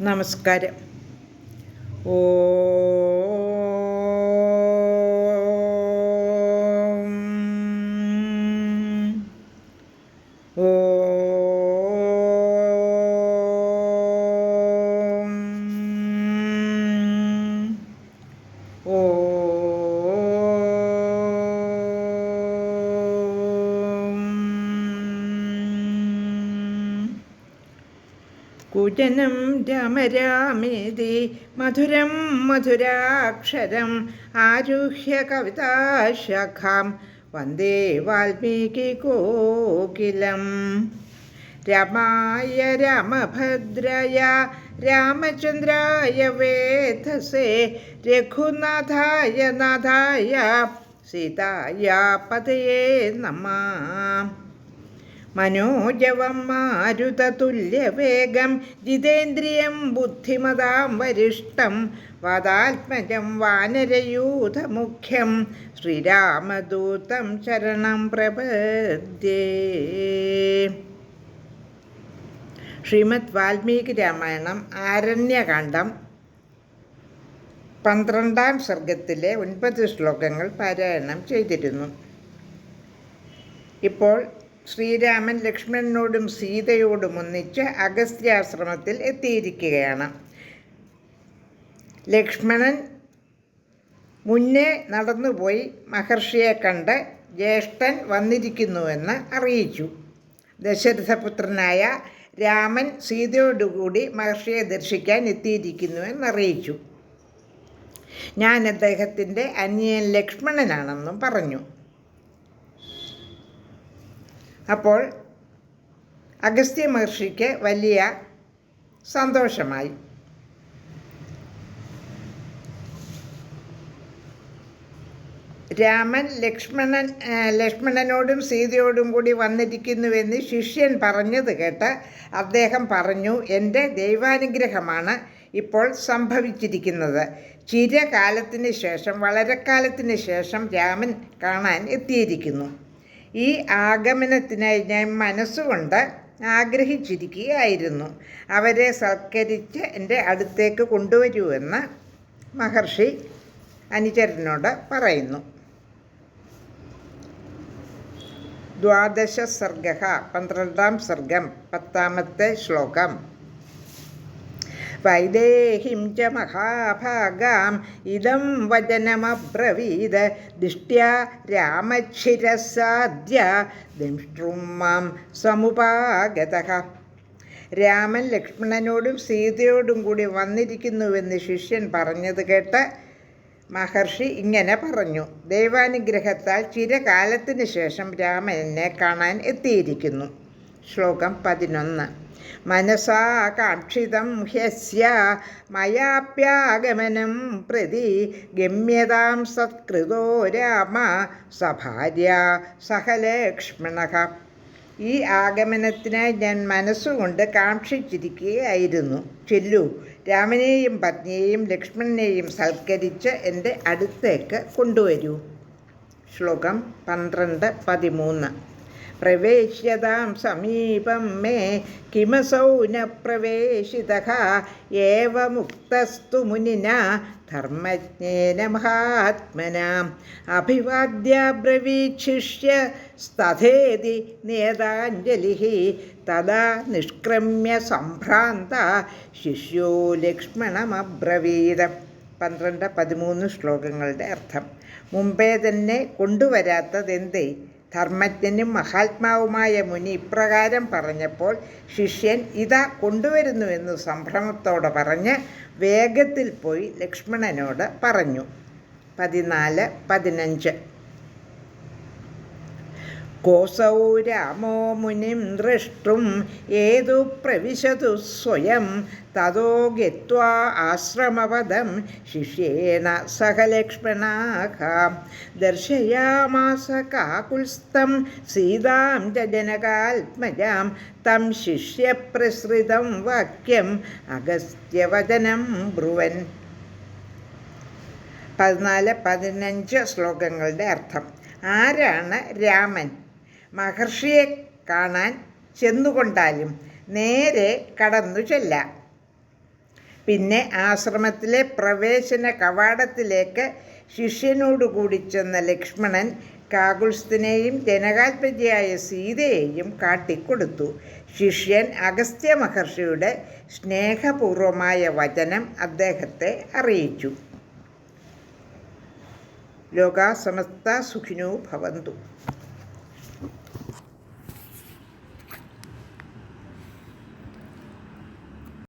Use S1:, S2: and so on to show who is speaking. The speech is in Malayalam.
S1: നമസ്കാരം. ഓ कुजनं राम रामेति मधुरं मधुराक्षरम् आरुह्य कविताशाखां वंदे वाल्मीकिकोकिलम् रमाय रामभद्रय रामचन्द्राय वेधसे। रघुनाथाय नाथाय सीताया पतये नमः। മനോജവം മാരുതതുല്യവേഗം ജിതേന്ദ്രിയം ബുദ്ധിമതാം വരിഷ്ടം വാദാത്മജം വാനരയൂഥമുഖ്യം ശ്രീരാമദൂതം ശരണം പ്രപദ്യേ. ശ്രീമദ് വാൽമീകി രാമായണം ആരണ്യകാന്ഡം പന്ത്രണ്ടാം സർഗത്തിലെ ഒൻപത് ശ്ലോകങ്ങൾ പാരായണം ചെയ്തിരുന്നു. ഇപ്പോൾ ശ്രീരാമൻ ലക്ഷ്മണനോടും സീതയോടും ഒന്നിച്ച് അഗസ്ത്യാശ്രമത്തിൽ എത്തിയിരിക്കുകയാണ്. ലക്ഷ്മണൻ മുന്നേ നടന്നുപോയി മഹർഷിയെ കണ്ട് ജ്യേഷ്ഠൻ വന്നിരിക്കുന്നുവെന്ന് അറിയിച്ചു. ദശരഥപുത്രനായ രാമൻ സീതയോടുകൂടി മഹർഷിയെ ദർശിക്കാൻ എത്തിയിരിക്കുന്നുവെന്ന് അറിയിച്ചു. ഞാൻ അദ്ദേഹത്തിന്റെ അന്യൻ ലക്ഷ്മണനാണെന്നും പറഞ്ഞു. അപ്പോൾ അഗസ്ത്യ മഹർഷിക്ക് വലിയ സന്തോഷമായി. രാമൻ ലക്ഷ്മണൻ ലക്ഷ്മണനോടും സീതയോടും കൂടി വന്നിരിക്കുന്നുവെന്ന് ശിഷ്യൻ പറഞ്ഞത് കേട്ട് അദ്ദേഹം പറഞ്ഞു എന്റെ ദൈവാനുഗ്രഹമാണ് ഇപ്പോൾ സംഭവിച്ചിരിക്കുന്നത്. ചിരകാലത്തിന് ശേഷം വളരെക്കാലത്തിന് ശേഷം രാമൻ കാണാൻ എത്തിയിരിക്കുന്നു. ഈ ആഗമനത്തിനായി ഞാൻ മനസ്സുകൊണ്ട് ആഗ്രഹിച്ചിരിക്കുകയായിരുന്നു. അവരെ സൽക്കരിച്ച് എന്റെ അടുത്തേക്ക് കൊണ്ടുവരുമെന്ന് മഹർഷി അനുചരനോട് പറയുന്നു. ദ്വാദശ സർഗ പന്ത്രണ്ടാം സർഗം പത്താമത്തെ ശ്ലോകം. വൈദേഹിം ച മഹാഭാഗാം. ഇതം വചനമബ്രവീത്. ദിഷ്ട്യാ രാമക്ഷിരസാദ്യ ദിംഷ്ട്രും മാം സമുപാഗത. രാമൻ ലക്ഷ്മണനോടും സീതയോടും കൂടി വന്നിരിക്കുന്നുവെന്ന് ശിഷ്യൻ പറഞ്ഞത് കേട്ട് മഹർഷി ഇങ്ങനെ പറഞ്ഞു. ദൈവാനുഗ്രഹത്താൽ ചിരകാലത്തിന് ശേഷം രാമനെ കാണാൻ എത്തിയിരിക്കുന്നു. ശ്ലോകം പതിനൊന്ന്. മനസാ കാക്ഷിതം ഹ്യസ്യ മയാപ്യാഗമനം പ്രതി ഗമ്യതാം സത്കൃതോ രാമ സഭാര്യ സഹലക്ഷ്മണ. ഈ ആഗമനത്തിനായി ഞാൻ മനസ്സുകൊണ്ട് കാക്ഷിച്ചിരിക്കുകയായിരുന്നു. ചെല്ലു രാമനെയും പത്നിയെയും ലക്ഷ്മണനെയും സൽക്കരിച്ച് എന്റെ അടുത്തേക്ക് കൊണ്ടുവരൂ. ശ്ലോകം പന്ത്രണ്ട് പതിമൂന്ന്. പ്രവേശ്യതാം സമീപം മേ കിമസൗ ന പ്രവേശിത മുക്തസ്തു മുനിന ധർമ്മജ്ഞേന മഹാത്മന. അഭിവാദ്യബ്രവീക്ഷിഷ്യ സ്തഥേതി നേതാഞ്ജലി. തദാ നിഷ്ക്രമ്യ സംഭ്രാന്ത ശിഷ്യോ ലക്ഷ്മണമബ്രവീതം. പന്ത്രണ്ട് പതിമൂന്ന് ശ്ലോകങ്ങളുടെ അർത്ഥം. മുമ്പേ തന്നെ കൊണ്ടുവരാത്തതെന്തേ? ധർമ്മജ്ഞനും മഹാത്മാവുമായ മുനി ഇപ്രകാരം പറഞ്ഞപ്പോൾ ശിഷ്യൻ ഇതാ കൊണ്ടുവരുന്നുവെന്ന് സംഭ്രമത്തോടെ പറഞ്ഞ് വേഗത്തിൽ പോയി ലക്ഷ്മണനോട് പറഞ്ഞു. പതിനാല് പതിനഞ്ച്. കോസൗ രാമോ മുനിം ദ്രഷ്ടും ഏതു പ്രവിശതു സ്വയം? തതോ ഗത്വാ ആശ്രമപദം ശിഷ്യേണ സഹ ലക്ഷ്മണാഹ ദർശയാമാസ കാകുൽസ്ഥം സീതാം ച ജനകാത്മജാം തം ശിഷ്യപ്രസൃതം വാക്യം അഗസ്ത്യവചനം ബ്രുവൻ. പതിനാല് പതിനഞ്ച് ശ്ലോകങ്ങളുടെ അർത്ഥം. ആരാണ് രാമൻ? മഹർഷിയെ കാണാൻ ചെന്നുകൊണ്ടാലും നേരെ കടന്നു ചെല്ലാം. പിന്നെ ആശ്രമത്തിലെ പ്രവേശന കവാടത്തിലേക്ക് ശിഷ്യനോടുകൂടി ചെന്ന ലക്ഷ്മണൻ കാകുൽസ്ഥനെയും ജനകാത്മജയായ സീതയെയും കാട്ടിക്കൊടുത്തു. ശിഷ്യൻ അഗസ്ത്യ മഹർഷിയുടെ സ്നേഹപൂർവമായ വചനം അദ്ദേഹത്തെ അറിയിച്ചു. ലോകാസമസ്ത സുഖിനോ ഭവന്തു.